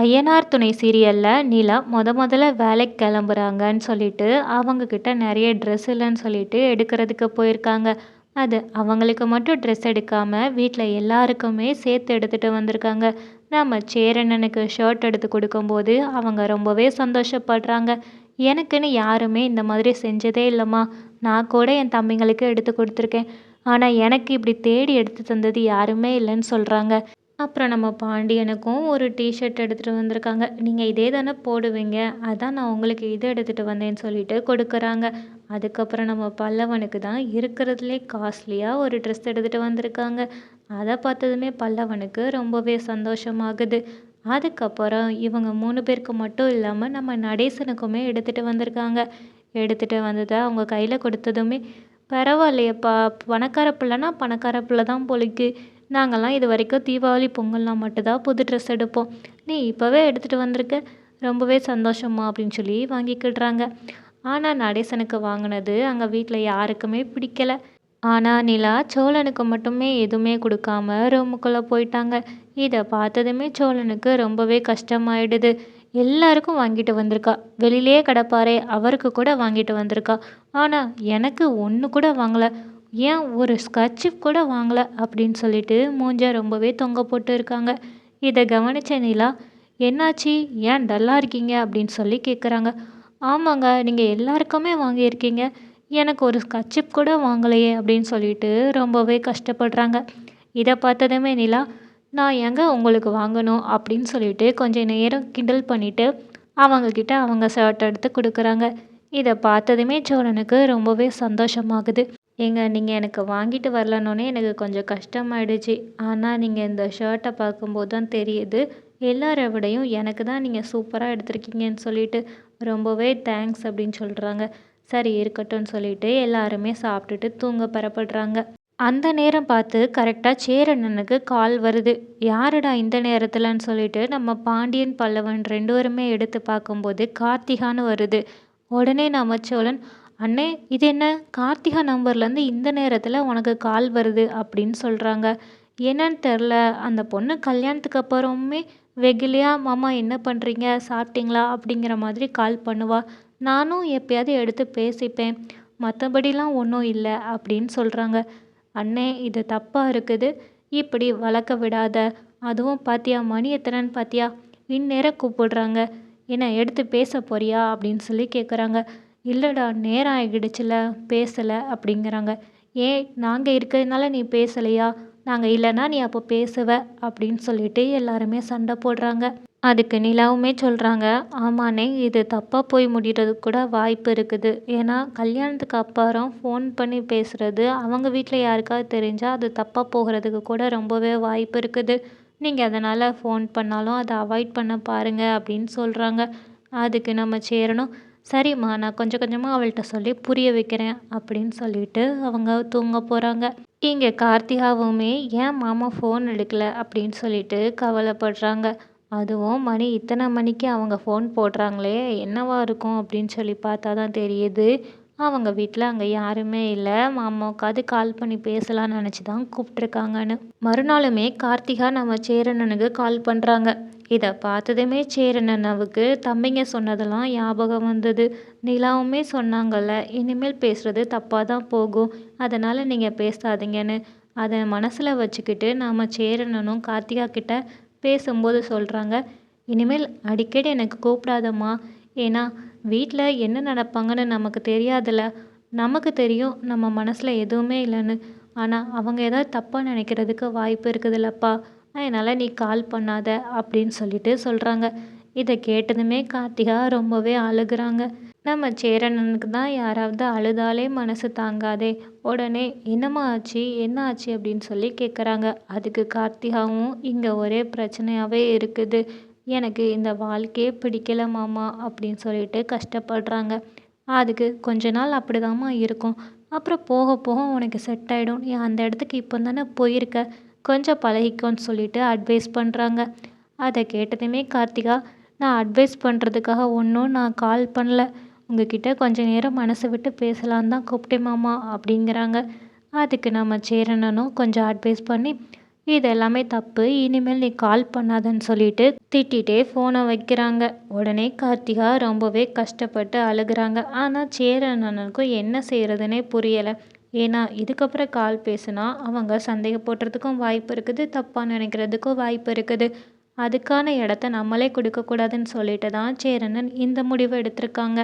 ஐயனார் துணை சீரியலில் நிலா முத முதல்ல வேலைக்கு கிளம்புறாங்கன்னு சொல்லிட்டு அவங்கக்கிட்ட நிறைய ட்ரெஸ் இல்லைன்னு சொல்லிட்டு எடுக்கிறதுக்கு போயிருக்காங்க. அது அவங்களுக்கு மட்டும் ட்ரெஸ் எடுக்காமல் வீட்டில் எல்லாருக்குமே சேர்த்து எடுத்துகிட்டு வந்திருக்காங்க. நம்ம சேரண்ணனுக்கு ஷர்ட் எடுத்து கொடுக்கும்போது அவங்க ரொம்பவே சந்தோஷப்படுறாங்க. எனக்குன்னு யாருமே இந்த மாதிரி செஞ்சதே இல்லைம்மா. நான் கூட என் தம்பிங்களுக்கு எடுத்து கொடுத்துருக்கேன். ஆனால் எனக்கு இப்படி தேடி எடுத்து தந்தது யாருமே இல்லைன்னு சொல்கிறாங்க அப்புறம் நம்ம பாண்டியனுக்கும் ஒரு டிஷர்ட் எடுத்துகிட்டு வந்திருக்காங்க. நீங்கள் இதே தானே போடுவீங்க. அதான் நான் உங்களுக்கு இது எடுத்துகிட்டு வந்தேன்னு சொல்லிட்டு கொடுக்குறாங்க. அதுக்கப்புறம் நம்ம பல்லவனுக்கு தான் இருக்கிறதுலே காஸ்ட்லியாக ஒரு ட்ரெஸ் எடுத்துகிட்டு வந்திருக்காங்க. அதை பார்த்ததுமே பல்லவனுக்கு ரொம்பவே சந்தோஷமாகுது. அதுக்கப்புறம் இவங்க மூணு பேருக்கு மட்டும் இல்லாமல் நம்ம நடேசனுக்குமே எடுத்துகிட்டு வந்திருக்காங்க. எடுத்துகிட்டு வந்ததை அவங்க கையில் கொடுத்ததுமே பரவாயில்லையப்பா பணக்கார பிள்ளைனா பணக்கார பிள்ளை தான் போலிக்கு நாங்கள்லாம் இது வரைக்கும் தீபாவளி பொங்கல்னால் மட்டும்தான் புது ட்ரெஸ் எடுப்போம். நீ இப்போவே எடுத்துகிட்டு வந்திருக்க. ரொம்பவே சந்தோஷமா அப்படின்னு சொல்லி வாங்கிக்கிடுறாங்க. ஆனால் நடேசனுக்கு வாங்கினது அங்கே வீட்டில் யாருக்குமே பிடிக்கலை. ஆனால் நிலா சோழனுக்கு மட்டுமே எதுவுமே கொடுக்காம ரூமுக்குள்ளே போயிட்டாங்க. இதை பார்த்ததுமே சோழனுக்கு ரொம்பவே கஷ்டமாயிடுது. எல்லாருக்கும் வாங்கிட்டு வந்திருக்கா. வெளியிலே கிடப்பாரே அவருக்கு கூட வாங்கிட்டு வந்திருக்கா. ஆனால் எனக்கு ஒன்று கூட வாங்கலை. ஏன் ஒரு ஸ்கர்ச்சிப் கூட வாங்கலை அப்படின்னு சொல்லிட்டு மூஞ்சா ரொம்பவே தொங்க போட்டு இருக்காங்க. இதை கவனித்த நிலா என்னாச்சு? ஏன் டல்லாக இருக்கீங்க? அப்படின்னு சொல்லி கேட்குறாங்க ஆமாங்க நீங்கள் எல்லாருக்குமே வாங்கியிருக்கீங்க. எனக்கு ஒரு ஸ்கட்சிப் கூட வாங்கலையே அப்படின்னு சொல்லிட்டு ரொம்பவே கஷ்டப்படுறாங்க. இதை பார்த்ததுமே நிலா நான் எங்கே உங்களுக்கு வாங்கணும்? அப்படின்னு சொல்லிட்டு கொஞ்சம் நேரம் கிண்டல் பண்ணிவிட்டு அவங்கக்கிட்ட அவங்க ஷர்ட் எடுத்து கொடுக்குறாங்க. இதை பார்த்ததுமே சோழனுக்கு ரொம்பவே சந்தோஷமாகுது. ஏங்க நீங்கள் எனக்கு வாங்கிட்டு வரலன்னொன்னே எனக்கு கொஞ்சம் கஷ்டமாயிடுச்சு. ஆனால் நீங்கள் இந்த ஷர்ட்டை பார்க்கும்போது தான் தெரியுது எல்லாரை விடையும் எனக்கு தான் நீங்கள் சூப்பராக எடுத்திருக்கீங்கன்னு சொல்லிட்டு ரொம்பவே தேங்க்ஸ் அப்படின்னு சொல்கிறாங்க சரி இருக்கட்டும்னு சொல்லிட்டு எல்லாருமே சாப்பிட்டுட்டு தூங்க பெறப்படுறாங்க. அந்த நேரம் பார்த்து கரெக்டாக சேரண்ணனுக்கு கால் வருது. யாருடா இந்த நேரத்தில்னு சொல்லிட்டு நம்ம பாண்டியன் பல்லவன் ரெண்டு பேருமே எடுத்து பார்க்கும்போது கார்த்திகான்னு வருது. உடனே நம்ம சோழன் அண்ணே இது என்ன? கார்த்திகா நம்பர்லேருந்து இந்த நேரத்தில் உனக்கு கால் வருது அப்படின்னு சொல்கிறாங்க என்னன்னு தெரில. அந்த பொண்ணு கல்யாணத்துக்கு அப்புறமே வெகுலியாக மாமா என்ன பண்ணுறீங்க சாப்பிட்டீங்களா? அப்படிங்கிற மாதிரி கால் பண்ணுவா. நானும் எப்பயாவது எடுத்து பேசிப்பேன். மற்றபடிலாம் ஒன்றும் இல்லை அப்படின்னு சொல்கிறாங்க அண்ணே இது தப்பாக இருக்குது. இப்படி வளர்க்க விடாத. அதுவும் பார்த்தியா மணி எத்தனைன்னு பார்த்தியா இந்நேரம் கூப்பிடுறாங்க. என்ன எடுத்து பேச போறியா? அப்படின்னு சொல்லி கேட்குறாங்க இல்லைடா நேரம் ஆகிடுச்சுல பேசலை அப்படிங்கிறாங்க. ஏன் நாங்கள் இருக்கிறதுனால நீ பேசலையா? நாங்கள் இல்லைன்னா நீ அப்போ பேசுவ அப்படின்னு சொல்லிட்டு எல்லாருமே சண்டை போடுறாங்க. அதுக்கு நிலாவுமே சொல்கிறாங்க ஆமாண்ணே இது தப்பாக போய் முடிகிறதுக்கு கூட வாய்ப்பு இருக்குது. ஏன்னா கல்யாணத்துக்கு அப்புறம் ஃபோன் பண்ணி பேசுகிறது அவங்க வீட்டில் யாருக்காவது தெரிஞ்சால் அது தப்பாக போகிறதுக்கு கூட ரொம்பவே வாய்ப்பு இருக்குது. நீங்கள் அதனால் ஃபோன் பண்ணாலும் அதை அவாய்ட் பண்ண பாருங்கள் அப்படின்னு சொல்கிறாங்க அதுக்கு நம்ம சேரணும். சரிம்மா நான் கொஞ்சம் கொஞ்சமாக அவள்கிட்ட சொல்லி புரிய வைக்கிறேன் அப்படின்னு சொல்லிட்டு அவங்க தூங்க போகிறாங்க இங்கே கார்த்திகாவுமே ஏன் மாமா ஃபோன் எடுக்கல? அப்படின்னு சொல்லிட்டு கவலைப்படுறாங்க. அதுவும் மணி இத்தனை மணிக்கு அவங்க ஃபோன் போடுறாங்களே என்னவா இருக்கும்? அப்படின்னு சொல்லி பார்த்தா தான் தெரியுது. அவங்க வீட்டில் அங்கே யாருமே இல்லை. மாமாவுக்காவது கால் பண்ணி பேசலாம்னு நினச்சி தான் கூப்பிட்ருக்காங்கன்னு மறுநாளுமே கார்த்திகா நம்ம சேரனனுக்கு கால் பண்ணுறாங்க இதை பார்த்ததுமே சேரனனவுக்கு தம்பிங்க சொன்னதெல்லாம் ஞாபகம் வந்தது. நிலாவுமே சொன்னாங்கல்ல இனிமேல் பேசுகிறது தப்பாக தான் போகும். அதனால் நீங்கள் பேசாதீங்கன்னு. அதை மனசில் வச்சுக்கிட்டு நாம் சேரனனும் கார்த்திகா கிட்ட பேசும்போது சொல்கிறாங்க இனிமேல் அடிக்கடி எனக்கு கூப்பிடாதம்மா. ஏன்னா வீட்டில் என்ன நடப்பாங்கன்னு நமக்கு தெரியாதுல்ல. நமக்கு தெரியும் நம்ம மனசில் எதுவுமே இல்லைன்னு. ஆனால் அவங்க ஏதாவது தப்பாக நினைக்கிறதுக்கு வாய்ப்பு இருக்குதுல்லப்பா. அதனால் நீ கால் பண்ணாத அப்படின்னு சொல்லிட்டு சொல்கிறாங்க இதை கேட்டதுமே கார்த்திகா ரொம்பவே அழுகுறாங்க. நம்ம சேரனனுக்கு தான் யாராவது அழுதாலே மனசு தாங்காதே. உடனே என்னம்மா ஆச்சு? என்ன ஆச்சு? அப்படின்னு சொல்லி கேட்குறாங்க அதுக்கு கார்த்திகாவும் இங்கே ஒரே பிரச்சனையாகவே இருக்குது. எனக்கு இந்த வாழ்க்கையே பிடிக்கல மாமா அப்படின்னு சொல்லிட்டு கஷ்டப்படுறாங்க. அதுக்கு கொஞ்ச நாள் அப்படிதாம்மா இருக்கும். அப்புறம் போக போக உனக்கு செட் ஆகிடும் நீ அந்த இடத்துக்கு இப்போ தானே போயிருக்க. கொஞ்சம் பழகிக்கோன்னு சொல்லிட்டு அட்வைஸ் பண்ணுறாங்க அதை கேட்டதுமே கார்த்திகா நான் அட்வைஸ் பண்ணுறதுக்காக ஒன்றும் நான் கால் பண்ணல. உங்ககிட்ட கொஞ்ச நேரம் மனசை விட்டு பேசலான்னு தான் கூப்பிட்டேன் மாமா அப்படிங்கிறாங்க. அதுக்கு நம்ம சேரனனும் கொஞ்சம் அட்வைஸ் பண்ணி இது எல்லாமே தப்பு. இனிமேல் நீ கால் பண்ணாதன்னு சொல்லிட்டு திட்டிகிட்டே ஃபோனை வைக்கிறாங்க. உடனே கார்த்திகா ரொம்பவே கஷ்டப்பட்டு அழுகுறாங்க. ஆனால் சேரன் அண்ணனுக்கும் என்ன செய்கிறதுனே புரியலை. ஏன்னா இதுக்கப்புறம் கால் பேசுனா அவங்க சந்தேகப்படுறதுக்கும் வாய்ப்பு இருக்குது தப்பாக நினைக்கிறதுக்கும் வாய்ப்பு இருக்குது. அதுக்கான இடத்த நம்மளே கொடுக்கக்கூடாதுன்னு சொல்லிட்டு தான் சேரனன் இந்த முடிவை எடுத்திருக்காங்க.